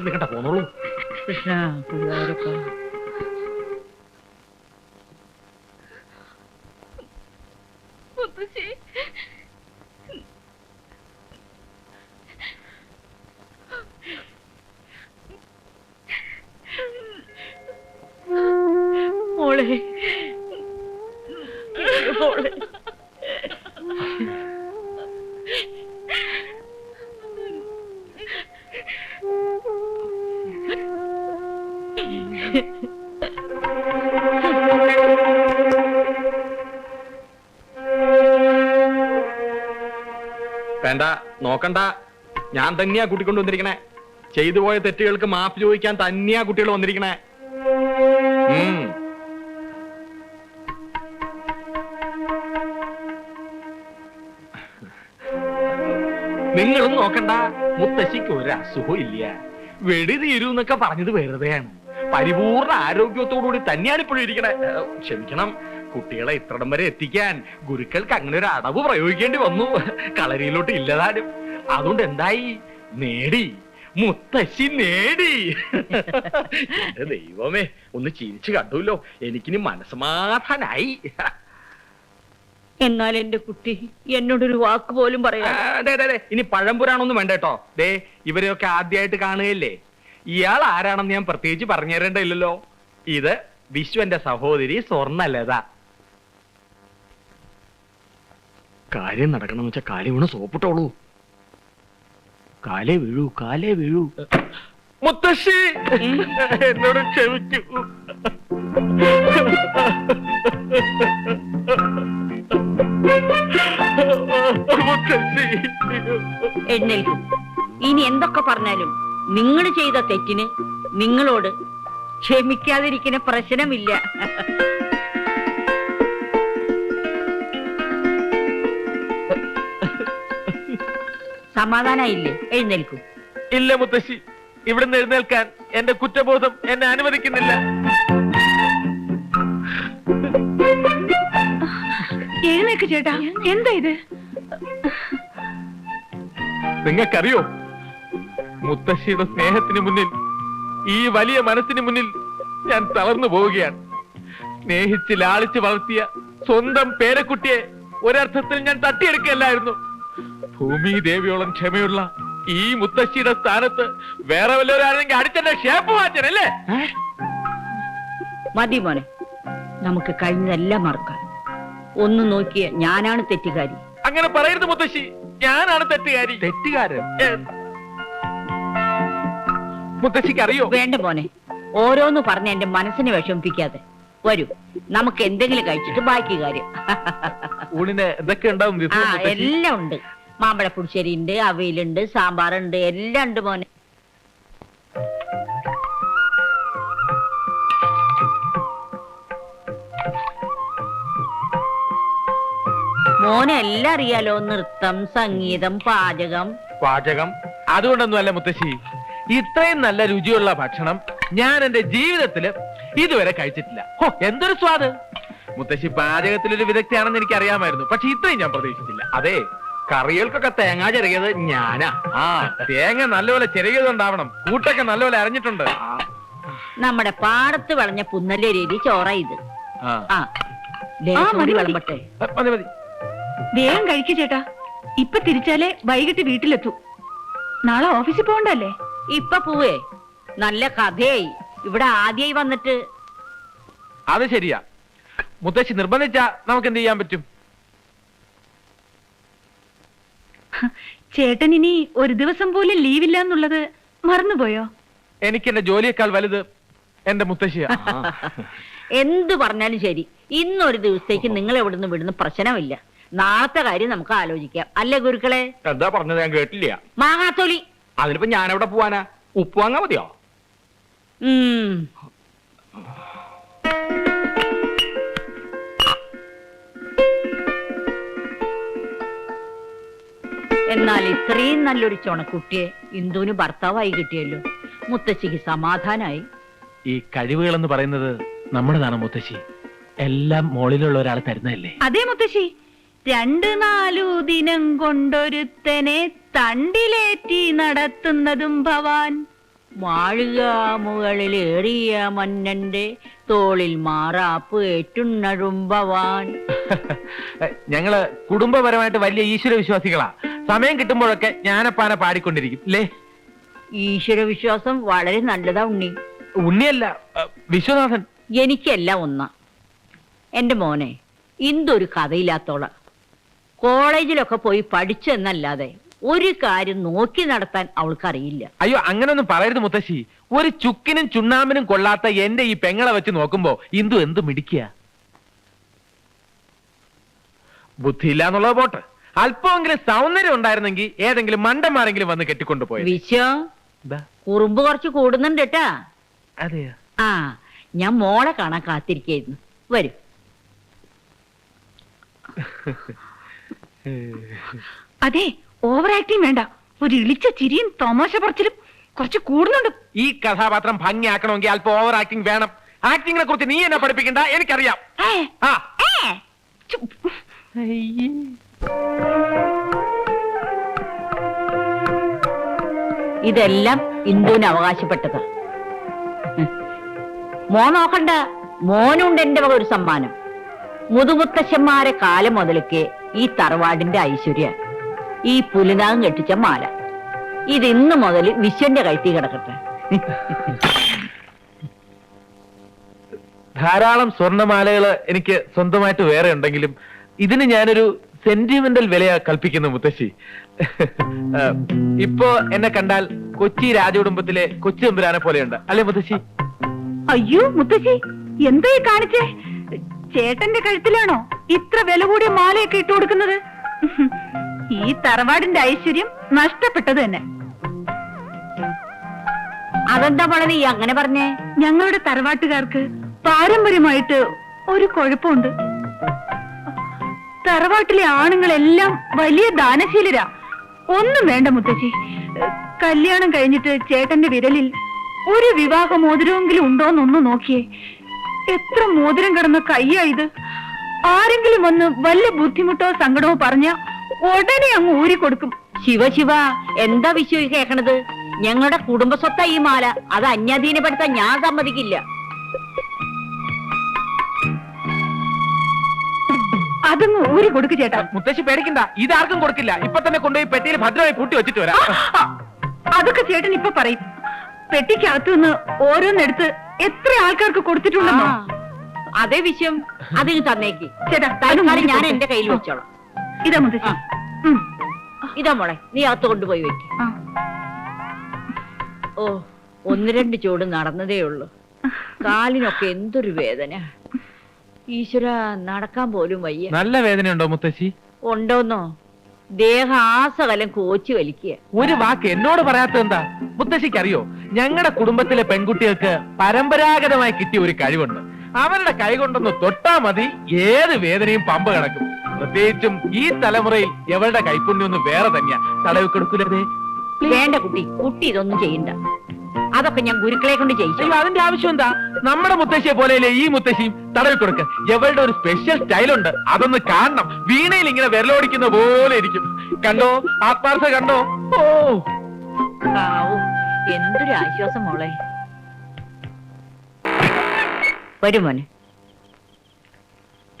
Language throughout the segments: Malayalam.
നിൽക്കട്ടെ പോന്നോളൂ. മോളെ. മോളെ. നോക്കണ്ട. ഞാൻ തന്നെയാ കൂട്ടിക്കൊണ്ട് വന്നിരിക്കണേ. ചെയ്തു പോയ തെറ്റുകൾക്ക് മാപ്പ് ചോദിക്കാൻ തന്നെയാ കുട്ടികൾ വന്നിരിക്കണേ. നിങ്ങളും നോക്കണ്ട. മുത്തശ്ശിക്ക് ഒരു അസുഖവും ഇല്ല. വെടി തീരൂ എന്നൊക്കെ പറഞ്ഞത് വെറുതെയാണ്. പരിപൂർണ ആരോഗ്യത്തോടുകൂടി തന്നെയാണ് ഇപ്പോഴും ഇരിക്കണേ. ക്ഷമിക്കണം. കുട്ടികളെ ഇത്രടം വരെ എത്തിക്കാൻ ഗുരുക്കൾക്ക് അങ്ങനെ ഒരു അടവ് പ്രയോഗിക്കേണ്ടി വന്നു. കളരിയിലോട്ട് ഇല്ലതാനും. അതുകൊണ്ട് എന്തായി നേടി. മുത്തശ്ശി നേടി. എന്റെ ദൈവമേ ഒന്ന് ചിരിച്ചു കണ്ടുല്ലോ. എനിക്കിനി മനസ്സമാധാനായി. എന്നാൽ എന്റെ കുട്ടി എന്നോടൊരു വാക്ക് പോലും പറയാ ദേ, ദേ, ദേ, ഇനി പഴംപുരാണൊന്നും വേണ്ട കേട്ടോ. ദേ ഇവരെയൊക്കെ ആദ്യമായിട്ട് കാണുകയല്ലേ? ഇയാൾ ആരാണെന്ന് ഞാൻ പ്രത്യേകിച്ച് പറഞ്ഞു തരേണ്ടില്ലല്ലോ ഇത് വിശ്വന്റെ സഹോദരി സ്വർണലത കാര്യം നടക്കണമെന്ന് വെച്ചാൽ വീണ് സോപ്പിട്ടോളൂ. കാലേ വീഴൂ കാലേ വീഴൂ. മുത്തശ്ശി! എന്നോട് ക്ഷമിക്കൂ. മുത്തശ്ശി! എഴുന്നേൽക്കും ഇനി എന്തൊക്കെ പറഞ്ഞാലും നിങ്ങൾ ചെയ്ത തെറ്റിന് നിങ്ങളോട് ക്ഷമിക്കാതിരിക്കുന്ന പ്രശ്നമില്ല. സമാധാനായില്ലേ? എഴുന്നേൽക്കൂ. ഇല്ല മുത്തശ്ശി. ഇവിടുന്ന് എഴുന്നേൽക്കാൻ എന്റെ കുറ്റബോധം എന്നെ അനുവദിക്കുന്നില്ല. എഴുന്നേക്ക് ചേട്ടാ. എന്താ ഇത്? നിങ്ങൾക്കറിയോ? മുത്തശ്ശിയുടെ സ്നേഹത്തിന് മുന്നിൽ ഈ വലിയ മനസ്സിന് മുന്നിൽ ഞാൻ തളർന്നു പോവുകയാണ്. സ്നേഹിച്ച് ലാളിച്ച് വളർത്തിയ സ്വന്തം പേരക്കുട്ടിയെ ഒരർത്ഥത്തിൽ ഞാൻ തട്ടിയെടുക്കല്ലായിരുന്നു ഭൂമി ദേവിയോളം ക്ഷമയുള്ള ഈ മുത്തശ്ശിയുടെ സ്ഥാനത്ത് വേറെ വല്ലവരാണെങ്കിൽ അടിച്ചെന്റെ ഷേപ്പ് മാറ്റനല്ലേ മതി മോനെ. നമുക്ക് കഴിഞ്ഞതെല്ലാം മറക്കാം. ഒന്ന് നോക്കിയ ഞാനാണ് തെറ്റുകാരി. അങ്ങനെ പറയരുത് മുത്തശ്ശി. ഞാനാണ് തെറ്റുകാരി. തെറ്റുകാരൻ? മുത്തശ്ശിക്ക് അറിയോ വേണ്ട മോനെ. ഓരോന്ന് പറഞ്ഞ എന്റെ മനസ്സിനെ വിഷമിപ്പിക്കാതെ. വരൂ നമുക്ക് എന്തെങ്കിലും കഴിച്ചിട്ട് ബാക്കി കാര്യം. ഊണിന് എന്തൊക്കെ ഉണ്ടാവും എല്ലാം ഉണ്ട്. മാമ്പഴ പുളിശ്ശേരി ഉണ്ട് അവയിലുണ്ട് സാമ്പാറുണ്ട് എല്ലാം ഉണ്ട് മോനെ. മോനെ എല്ലാം അറിയാലോ നൃത്തം സംഗീതം പാചകം. പാചകം? അതുകൊണ്ടൊന്നുമല്ല മുത്തശ്ശി. ഇത്രയും നല്ല രുചിയുള്ള ഭക്ഷണം ഞാൻ എന്റെ ജീവിതത്തിൽ ഇതുവരെ കഴിച്ചിട്ടില്ല. ഹോ എന്തൊരു സ്വാദ്. മുത്തശ്ശി പാചകത്തിലൊരു വിദഗ്ധയാണെന്ന് എനിക്ക് അറിയാമായിരുന്നു പക്ഷെ ഇത്രയും ഞാൻ പ്രതീക്ഷിച്ചില്ല. അതെ കറികൾക്കൊക്കെ തേങ്ങ ചെറിയത് ഞാനാ. ആ തേങ്ങ നല്ലപോലെ ചെറിയതുണ്ടാവണം കൂട്ടൊക്കെ നല്ലപോലെ അരഞ്ഞിട്ടുണ്ട്. നമ്മുടെ പാടത്ത് വളഞ്ഞ പുന്നല്ലേ രീതി ചോറ ഇത്. ആ. ആ ലേശം ആ, മതി, കൂടി മതി. വിളമ്പട്ടെ. മതി മതി. വേഗം കഴിക്കു ചേട്ടാ. ഇപ്പൊ തിരിച്ചാലേ വൈകിട്ട് വീട്ടിലെത്തൂ. നാളെ ഓഫീസിൽ പോകണ്ടല്ലേ? ഇപ്പൊ പോവേ. നല്ല കഥയായി. ഇവിടെ ആദ്യമായി വന്നിട്ട്. അത് ശരിയാ. മുത്തശ്ശി നിർബന്ധിച്ചാ നമുക്ക് എന്ത് ചെയ്യാൻ പറ്റും? ചേട്ടൻ ഇനി ഒരു ദിവസം പോലും ലീവില്ല എന്നുള്ളത് മറന്നുപോയോ? എനിക്ക് എന്റെ ജോലിയേക്കാൾ വലുത് എന്റെ മുത്തശ്ശിയാ. എന്ത് പറഞ്ഞാലും ശരി. ഇന്നൊരു ദിവസത്തേക്ക് നിങ്ങൾ എവിടുന്ന് വിടുന്ന പ്രശ്നമില്ല. നാളത്തെ കാര്യം നമുക്ക് ആലോചിക്കാം. അല്ലേ ഗുരുക്കളെ? എന്താ പറഞ്ഞത്? ഞാൻ കേട്ടില്ല. മാങ്ങാത്തൊലി. അതിനിപ്പോ ഞാൻ എവിടെ പോവാനാ? ഉപ്പ് വാങ്ങാ മതിയോ? എന്നാൽ ഇത്രയും നല്ലൊരു ചുണക്കുട്ടിയെ ഇന്ദുവിന് ഭർത്താവായി കിട്ടിയല്ലോ. മുത്തശ്ശിക്ക് സമാധാനായി. ഈ കഴിവുകൾ എന്ന് പറയുന്നത് നമ്മുടേതാണ് മുത്തശ്ശി. എല്ലാം മോളിലുള്ള ഒരാൾ തരുന്നതല്ലേ? അതേ മുത്തശ്ശി. രണ്ട് നാലു ദിനം കൊണ്ടൊരുത്തനെ തണ്ടിലേറ്റി നടത്തുന്നതും ഭവാൻ. മുകളിൽ ഏറിയ മന്നന്റെ തോളിൽ മാറാപ്പ് ഏറ്റുണ്ണഴുമ്പവാൻ ഞങ്ങൾ കുടുംബപരമായിട്ട് വലിയ ഈശ്വര വിശ്വാസികളാ സമയം കിട്ടുമ്പോഴൊക്കെ ഞാനപ്പാനെ പാടിക്കൊണ്ടിരിക്കും. അല്ലേ ഈശ്വര വിശ്വാസം വളരെ നല്ലതാ ഉണ്ണി. ഉണ്ണിയല്ല വിശ്വനാഥൻ. എനിക്കെല്ലാം ഒന്ന എന്റെ മോനെ ഇന്തൊരു കഥയില്ലാത്തോള. കോളേജിലൊക്കെ പോയി പഠിച്ചെന്നല്ലാതെ ഒരു കാര്യം നോക്കി നടത്താൻ അവൾക്കറിയില്ല. അയ്യോ അങ്ങനൊന്നും പറയരുത് മുത്തശ്ശി. ഒരു ചുക്കിനും ചുണ്ണാമ്പിനും കൊള്ളാത്ത എന്റെ ഈ പെങ്ങളെ വെച്ച് നോക്കുമ്പോ ഇന്ദു എന്ത് മിടിക്കുക ബുദ്ധിയില്ല എന്നുള്ളത് പോട്ട്. അല്പമെങ്കിലും സൗന്ദര്യം ഉണ്ടായിരുന്നെങ്കിൽ ഏതെങ്കിലും മണ്ടന്മാരെങ്കിലും വന്ന് കെട്ടിക്കൊണ്ടുപോയി വിശ്വ കുറുമ്പ് കുറച്ച് കൂടുന്നുണ്ട് കേട്ടാ. അതെയോ? ആ ഞാൻ മോളെ കാണാൻ കാത്തിരിക്കായിരുന്നു. വരും. അതെ ഓവർ ആക്ടിങ് വേണ്ട. ഒരു ഇളിച്ച ചിരിയും തമാശ പറച്ചിലും കുറച്ച് കൂടുന്നുണ്ട്. ഈ കഥാപാത്രം ഭംഗിയാക്കണമെങ്കിൽ അല്പം ഓവർ ആക്ടിങ് വേണം. ആക്ടിങ്ങിനെ കുറിച്ച് നീ എന്നെ പഠിപ്പിക്കണ്ട എനിക്കറിയാം. ആ. ഏ, ചു, ഇതെല്ലാം ഇന്ദുവിന് അവകാശപ്പെട്ടതാ. മോ നോക്കണ്ട. മോനുണ്ട് എന്റെ വക ഒരു സമ്മാനം. മുതുമുത്തശ്ശന്മാരെ കാലം മുതലൊക്കെ ഈ തറവാടിന്റെ ഐശ്വര്യ. ഈ പുലിനാഗം കെട്ടിച്ച മാല. ഇത് ഇന്ന് മുതൽ വിശ്വന്റെ കഴുത്തി കിടക്കട്ടെ. ധാരാളം സ്വർണമാലകൾ എനിക്ക് സ്വന്തമായിട്ട് വേറെ ഉണ്ടെങ്കിലും ഇതിന് ഞാനൊരു സെന്റിമെന്റൽ വിലയാ കൽപ്പിക്കുന്നു മുത്തശ്ശി. ഇപ്പോ എന്നെ കണ്ടാൽ കൊച്ചി രാജകുടുംബത്തിലെ കൊച്ചു തമ്പുരാനെ പോലെയുണ്ട്. അല്ലെ മുത്തശ്ശി? അയ്യോ മുത്തശ്ശി എന്താ ഈ കാണിച്ചേ? ചേട്ടന്റെ കഴുത്തിലാണോ ഇത്ര വില കൂടിയ മാലയൊക്കെ ഇട്ടു കൊടുക്കുന്നത്? ഈ തറവാടിന്റെ ഐശ്വര്യം നഷ്ടപ്പെട്ടത് തന്നെ. അതെന്താ മോളെ നീ അങ്ങനെ പറഞ്ഞേ? ഞങ്ങളുടെ തറവാട്ടുകാർക്ക് പാരമ്പര്യമായിട്ട് ഒരു കുഴപ്പമുണ്ട്. തറവാട്ടിലെ ആണുങ്ങളെല്ലാം വലിയ ദാനശീലരാ. ഒന്നും വേണ്ട മുത്തശ്ശി. കല്യാണം കഴിഞ്ഞിട്ട് ചേട്ടന്റെ വിരലിൽ ഒരു വിവാഹ മോതിരമെങ്കിലും ഉണ്ടോന്നൊന്ന് നോക്കിയേ. എത്ര മോതിരം കിടന്ന കയ്യാ ഇത്. ആരെങ്കിലും ഒന്ന് വല്ല ബുദ്ധിമുട്ടോ സങ്കടമോ പറഞ്ഞ ഉടനെ അങ്ങ് ഊരി കൊടുക്കും. ശിവ ശിവ എന്താ വിശ്വ കേക്കണത്? ഞങ്ങളുടെ കുടുംബ സ്വത്താ ഈ മാല. അത് അന്യാധീനപ്പെടുത്താൻ ഞാൻ സമ്മതിക്കില്ല. അതങ്ങ് ഊരി കൊടുക്ക് ചേട്ടാ. മുത്തശ്ശി പേടിക്കണ്ട. ഇതാർക്കും കൊടുക്കില്ല. ഇപ്പൊ തന്നെ കൊണ്ടുപോയി പെട്ടിയിൽ ഭദ്രമായി പൂട്ടി വെച്ചിട്ട് വരാം. അതൊക്കെ ചേട്ടൻ ഇപ്പൊ പറയും. പെട്ടിക്കകത്തു നിന്ന് ഓരോന്നെടുത്ത് എത്ര ആൾക്കാർക്ക് കൊടുത്തിട്ടുണ്ടെന്നോ? അതേ വിഷയം അതിന് തന്നേക്ക്. ചേട്ടാ തൽക്കാലം ഞാൻ എന്റെ കയ്യിൽ വെച്ചോളാം. ഇതാ മുത്തശ്ശി. ഇതാ മോളെ നീ അകത്ത് കൊണ്ടുപോയി വെക്ക. ഓ ഒന്ന് രണ്ട് ചൂട് നടന്നതേ ഉള്ളൂ. കാലിനൊക്കെ എന്തൊരു വേദന. ഈശ്വര നടക്കാൻ പോലും വയ്യ. നല്ല വേദനയുണ്ടോ മുത്തശ്ശി? ഉണ്ടോന്നോ? ദേഹാസകലം കോച്ചു വലിക്കുക. ഒരു വാക്ക് എന്നോട് പറയാത്ത എന്താ? മുത്തശ്ശിക്ക് അറിയോ ഞങ്ങളുടെ കുടുംബത്തിലെ പെൺകുട്ടികൾക്ക് പരമ്പരാഗതമായി കിട്ടിയ ഒരു കഴിവുണ്ട്. അവരുടെ കൈ കൊണ്ടൊന്ന് തൊട്ടാ മതി ഏത് വേദനയും പമ്പ കിടക്കും. പ്രത്യേകിച്ചും ഈ തലമുറയിൽ എവളുടെ കൈപ്പുണ്യൊന്നും വേറെ തന്നെയാ. തടവ് വേണ്ട കുട്ടി കുട്ടി ഇതൊന്നും ചെയ്യണ്ട. അതൊക്കെ ഞാൻ ഗുരുക്കളെ കൊണ്ട് ചെയ്യിച്ചു അയ്യോ അതിന്റെ ആവശ്യം എന്താ? നമ്മുടെ മുത്തശ്ശിയെ പോലെയല്ലേ ഈ മുത്തശ്ശിയും? തടവി കൊടുക്ക. എവളുടെ ഒരു സ്പെഷ്യൽ സ്റ്റൈലുണ്ട് അതൊന്ന് കാണണം. വീണയിൽ ഇങ്ങനെ വിരലോടിക്കുന്ന പോലെ ഇരിക്കും. കണ്ടോ? ആത്മാർത്ഥ കണ്ടോ? ഓ. ആവും എന്തൊരു ആശ്വാസം മോളെ. വരും മോനെ.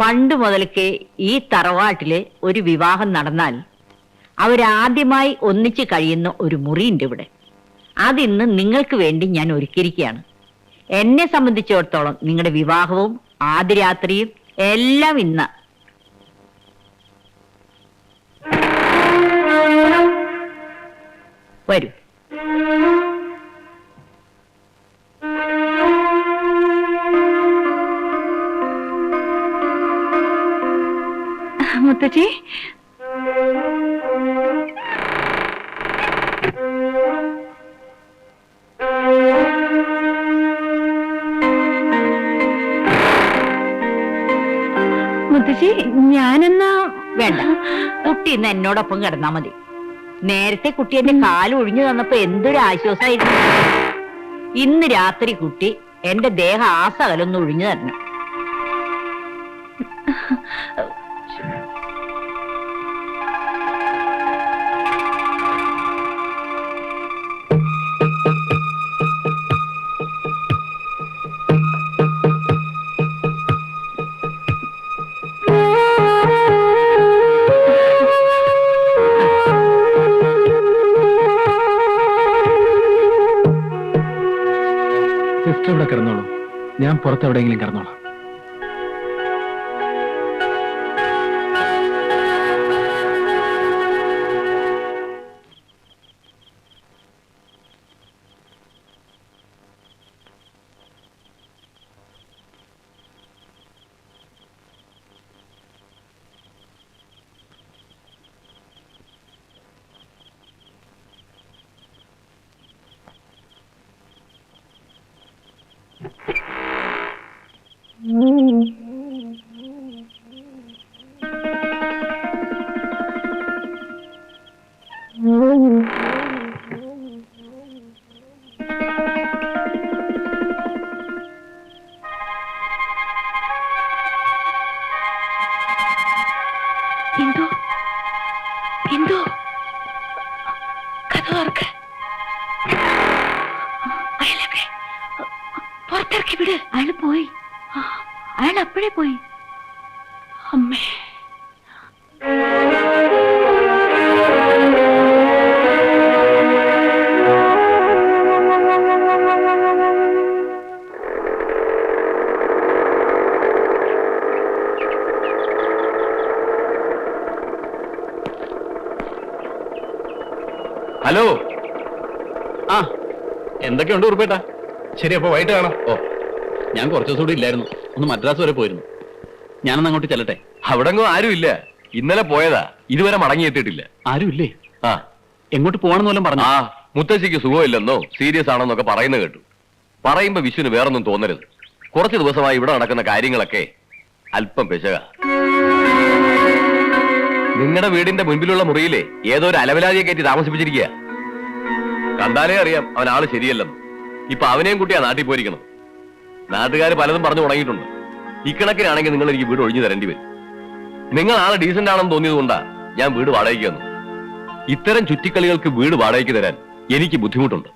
പണ്ട് മുതൽക്കേ ഈ തറവാട്ടിൽ ഒരു വിവാഹം നടന്നാൽ അവരാദ്യമായി ഒന്നിച്ച് കഴിയുന്ന ഒരു മുറിയുണ്ട് ഇവിടെ. അതിന്ന് നിങ്ങൾക്ക് വേണ്ടി ഞാൻ ഒരുക്കിയിരിക്കുകയാണ്. എന്നെ സംബന്ധിച്ചിടത്തോളം നിങ്ങളുടെ വിവാഹവും ആദ്യരാത്രിയും എല്ലാം ഇന്ന്. വരൂ. മുത്തശ്ശി മുത്തശ്ശി ഞാനെന്നാ വേണ്ട. കുട്ടി ഇന്ന് എന്നോടൊപ്പം കിടന്നാ മതി. നേരത്തെ കുട്ടി എന്റെ കാൽ ഒഴിഞ്ഞു തന്നപ്പോ എന്തൊരു ആശ്വാസമായിരുന്നു ഇന്ന് രാത്രി കുട്ടി എന്റെ ദേഹ ആസകലൊന്ന് ഒഴിഞ്ഞു തരണം. ഞാൻ പുറത്തെവിടെയെങ്കിലും കിടന്നോളാം. ഇന്ദു ഇന്ദു കഥ ഓർക്ക് അയാളെവിടെ പുറത്തിറക്കി വിട്. അയാൾ പോയി. അയാൾ അപ്പോഴേ പോയി. അമ്മേ. ഹലോ. ആ എന്തൊക്കെയുണ്ട് ഉറുപ്പേട്ടാ? ശരി അപ്പൊ വൈകിട്ട് കാണാം. ഓ ഞാൻ കുറച്ചു ദിവസം കൂടി ഇല്ലായിരുന്നു. ഒന്ന് മദ്രാസ് വരെ പോയിരുന്നു. ഞാനൊന്ന് അങ്ങോട്ട് ചെല്ലട്ടെ? അവിടെങ്ങും ആരുമില്ല ഇന്നലെ പോയതാ. ഇതുവരെ മടങ്ങിയെത്തിയിട്ടില്ല. ആരും ഇല്ലേ? ആ. എങ്ങോട്ട് പോകണമെന്ന് വല്ലതും പറഞ്ഞു? ആ മുത്തശ്ശിക്ക് സുഖമില്ലെന്നോ സീരിയസ് ആണെന്നൊക്കെ പറയുന്നത് കേട്ടു. പറയുമ്പോ വിഷുവിന് വേറൊന്നും തോന്നരുത്. കുറച്ച് ദിവസമായി ഇവിടെ നടക്കുന്ന കാര്യങ്ങളൊക്കെ അല്പം പെശക. നിങ്ങളുടെ വീടിന്റെ മുൻപിലുള്ള മുറിയിലെ ഏതോ ഒരു അലവലാതിയെ കയറ്റി താമസിപ്പിച്ചിരിക്കുക കണ്ടാലേ അറിയാം അവൻ ആൾ ശരിയല്ലെന്ന്. ഇപ്പൊ അവനെയും കുട്ടിയാ നാട്ടിൽ പോയിരിക്കണം നാട്ടുകാർ പലതും പറഞ്ഞു തുടങ്ങിയിട്ടുണ്ട്. ഇക്കണക്കിനാണെങ്കിൽ നിങ്ങൾ എനിക്ക് വീട് ഒഴിഞ്ഞു തരേണ്ടി വരും. നിങ്ങൾ ആളെ ഡീസന്റ് ആണെന്ന് തോന്നിയത് കൊണ്ടാ ഞാൻ വീട് വാടകയ്ക്ക് തന്നു. ഇത്തരം ചുറ്റിക്കളികൾക്ക് വീട് വാടകയ്ക്ക് തരാൻ എനിക്ക് ബുദ്ധിമുട്ടുണ്ട്.